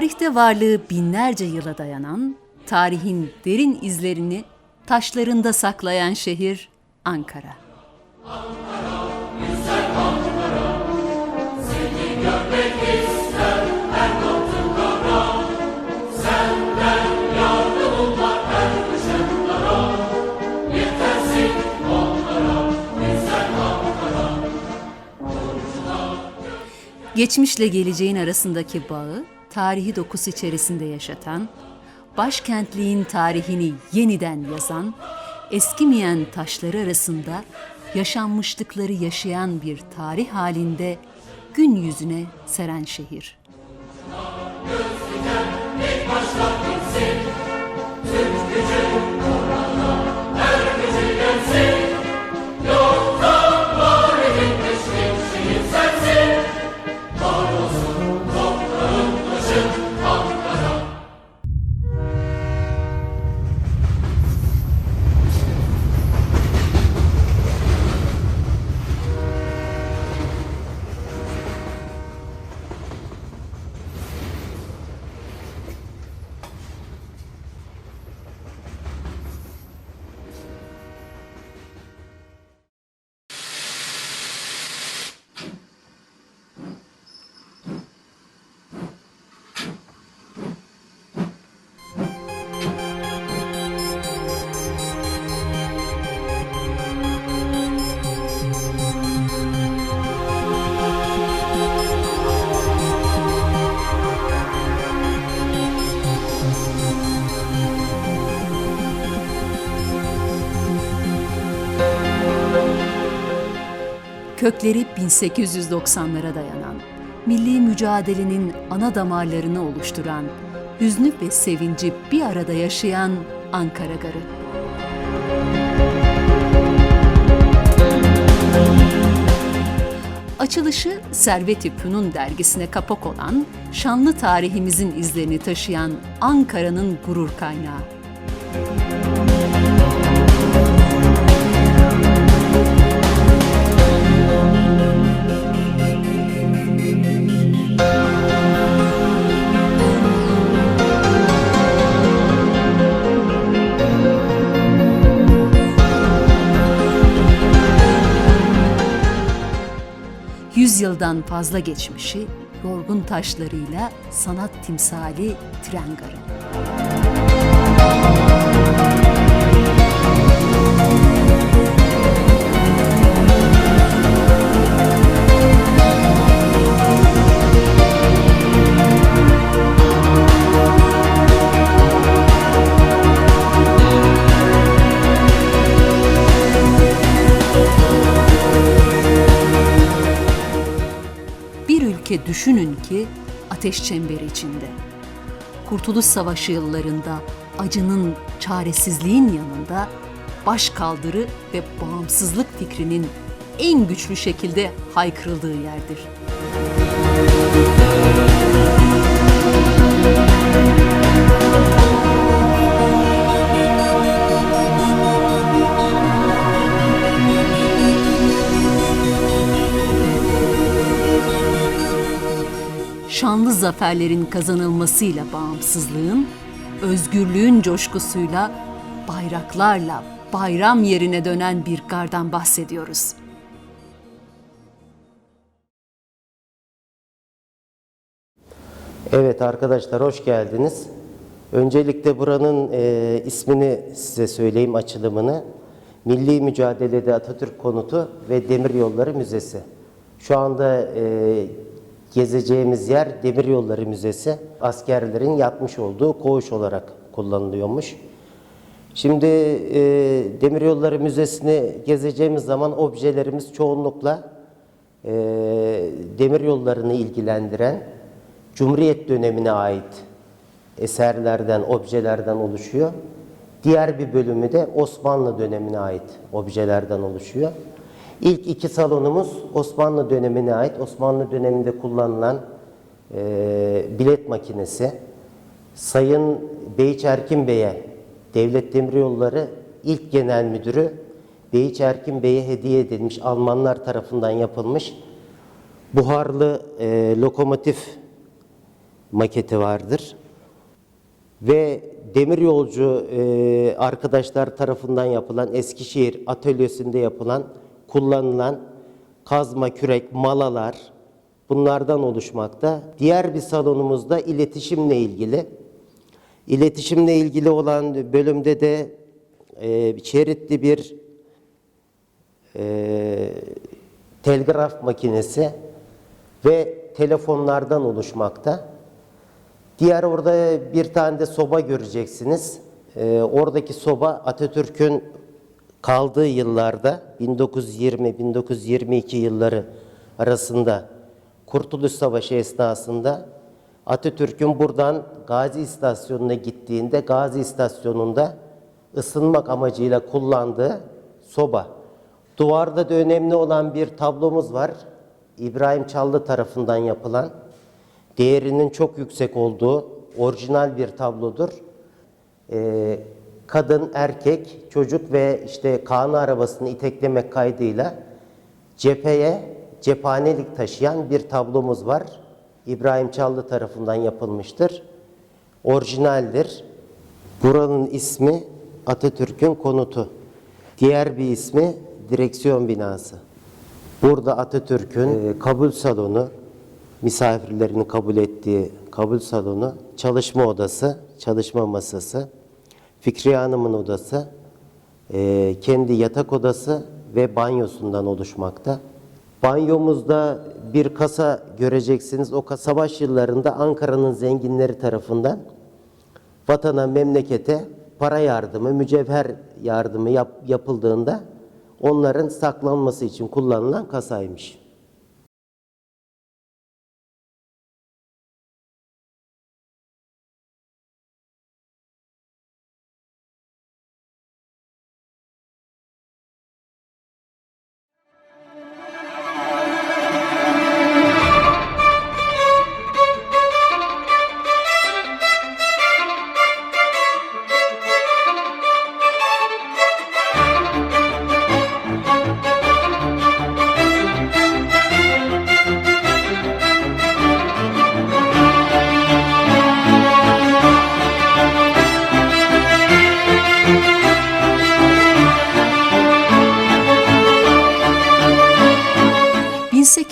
Tarihte varlığı binlerce yıla dayanan, tarihin derin izlerini taşlarında saklayan şehir Ankara. Geçmişle geleceğin arasındaki bağı tarihi dokusu içerisinde yaşatan, başkentliğin tarihini yeniden yazan, eskimeyen taşları arasında yaşanmışlıkları yaşayan bir tarih halinde gün yüzüne seren şehir. Kökleri 1890'lara dayanan, milli mücadelenin ana damarlarını oluşturan, hüznü ve sevinci bir arada yaşayan Ankara Garı. Açılışı Servet-i Fünun dergisine kapak olan, şanlı tarihimizin izlerini taşıyan Ankara'nın gurur kaynağı. Yüzyıldan fazla geçmişi, yorgun taşlarıyla sanat timsali tren garı. Ülke düşünün ki ateş çemberi içinde. Kurtuluş Savaşı yıllarında acının, çaresizliğin yanında baş kaldırı ve bağımsızlık fikrinin en güçlü şekilde haykırıldığı yerdir. Şanlı zaferlerin kazanılmasıyla bağımsızlığın, özgürlüğün coşkusuyla bayraklarla bayram yerine dönen bir gardan bahsediyoruz. Evet arkadaşlar hoş geldiniz. Öncelikle buranın e, ismini size söyleyeyim açılımını. Milli Mücadelede Atatürk Konutu ve Demiryolları Müzesi. Şu anda e, gezeceğimiz yer Demiryolları Müzesi. Askerlerin yatmış olduğu koğuş olarak kullanılıyormuş. Şimdi e, Demiryolları Müzesi'ni gezeceğimiz zaman objelerimiz çoğunlukla e, demir yollarını ilgilendiren Cumhuriyet dönemine ait eserlerden, objelerden oluşuyor. Diğer bir bölümü de Osmanlı dönemine ait objelerden oluşuyor. İlk iki salonumuz Osmanlı dönemine ait, Osmanlı döneminde kullanılan e, bilet makinesi. Sayın Beyiç Erkin Bey'e Devlet Demiryolları ilk genel müdürü Beyiç Erkin Bey'e hediye edilmiş, Almanlar tarafından yapılmış buharlı e, lokomotif maketi vardır. Ve demiryolcu e, arkadaşlar tarafından yapılan Eskişehir atölyesinde yapılan kullanılan kazma, kürek, malalar bunlardan oluşmakta. Diğer bir salonumuzda iletişimle ilgili. İletişimle ilgili olan bölümde de e, şeritli bir e, telgraf makinesi ve telefonlardan oluşmakta. Diğer orada bir tane de soba göreceksiniz. Ee, oradaki soba Atatürk'ün kaldığı yıllarda 1920-1922 yılları arasında Kurtuluş Savaşı esnasında Atatürk'ün buradan Gazi İstasyonu'na gittiğinde Gazi İstasyonu'nda ısınmak amacıyla kullandığı soba. Duvarda da önemli olan bir tablomuz var. İbrahim Çallı tarafından yapılan değerinin çok yüksek olduğu orijinal bir tablodur. Ee, kadın, erkek, çocuk ve işte Kaan'ı arabasını iteklemek kaydıyla cepheye cephanelik taşıyan bir tablomuz var. İbrahim Çallı tarafından yapılmıştır. Orijinaldir. Buranın ismi Atatürk'ün konutu. Diğer bir ismi direksiyon binası. Burada Atatürk'ün e, kabul salonu, misafirlerini kabul ettiği kabul salonu, çalışma odası, çalışma masası, Fikriye Hanım'ın odası, e, kendi yatak odası ve banyosundan oluşmakta. Banyomuzda bir kasa göreceksiniz. O kasa savaş yıllarında Ankara'nın zenginleri tarafından vatana, memlekete para yardımı, mücevher yardımı yap- yapıldığında onların saklanması için kullanılan kasaymış.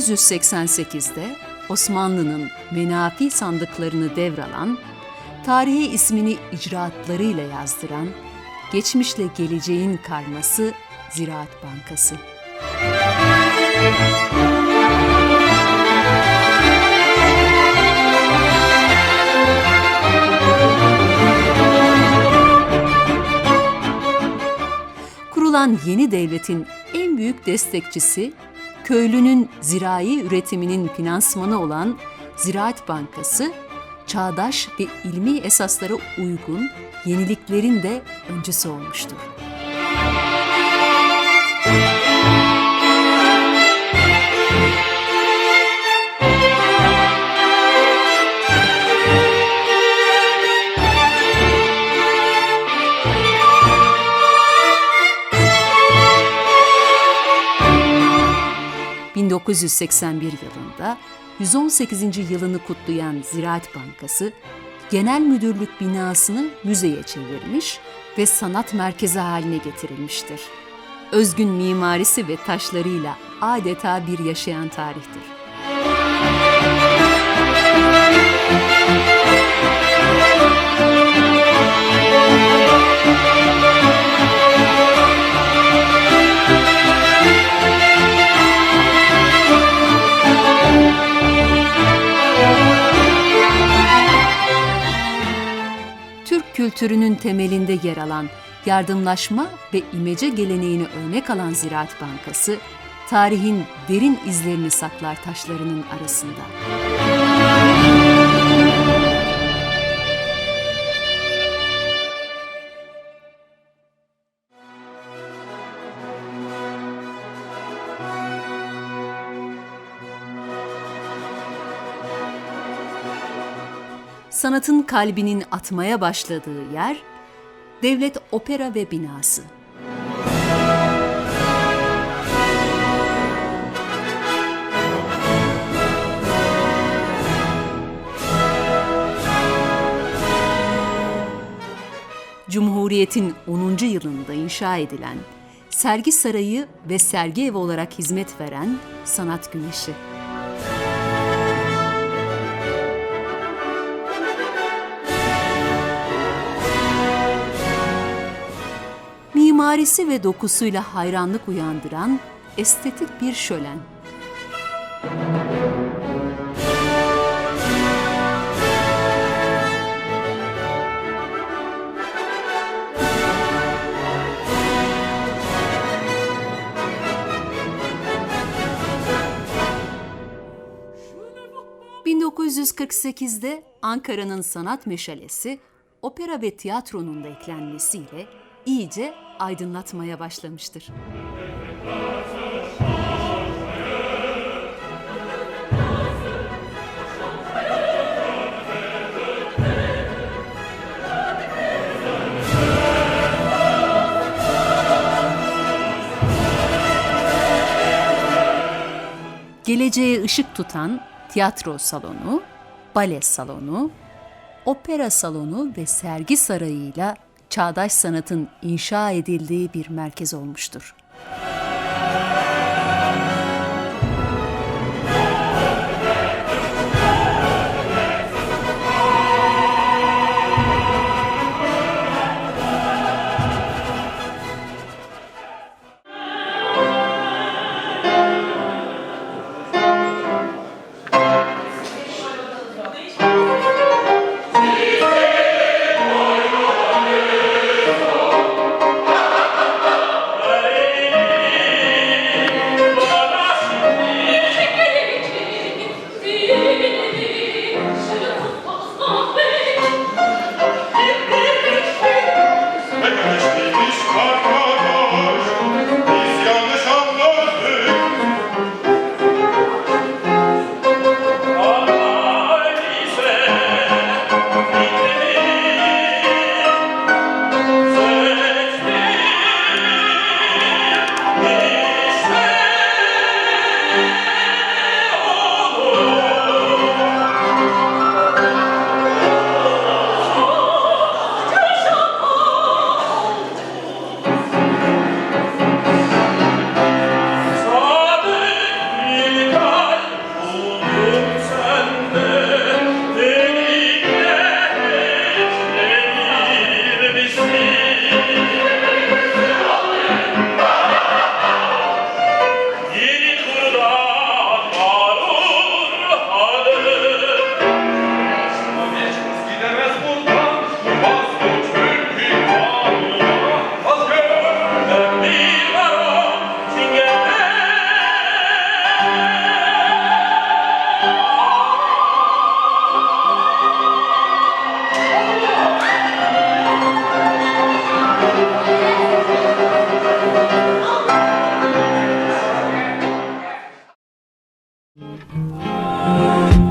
...1888'de Osmanlı'nın menafi sandıklarını devralan, tarihe ismini icraatlarıyla yazdıran, geçmişle geleceğin karması Ziraat Bankası. Kurulan yeni devletin en büyük destekçisi, köylünün zirai üretiminin finansmanı olan Ziraat Bankası, çağdaş ve ilmi esaslara uygun yeniliklerin de öncüsü olmuştur. ...1981 yılında 118. yılını kutlayan Ziraat Bankası... ...genel müdürlük binasını müzeye çevirmiş ve sanat merkezi haline getirilmiştir. Özgün mimarisi ve taşlarıyla adeta bir yaşayan tarihtir. Kültürünün temelinde yer alan yardımlaşma ve imece geleneğini örnek alan Ziraat Bankası, tarihin derin izlerini saklar taşlarının arasında. sanatın kalbinin atmaya başladığı yer Devlet Opera ve Binası. Cumhuriyet'in 10. yılında inşa edilen sergi sarayı ve sergi evi olarak hizmet veren Sanat Güneşi. Mimarisi ve dokusuyla hayranlık uyandıran estetik bir şölen. ...1948'de Ankara'nın sanat meşalesi... ...opera ve tiyatronun da eklenmesiyle... ...iyice aydınlatmaya başlamıştır. geleceğe ışık tutan tiyatro salonu, bale salonu, opera salonu ve sergi sarayıyla çağdaş sanatın inşa edildiği bir merkez olmuştur. oh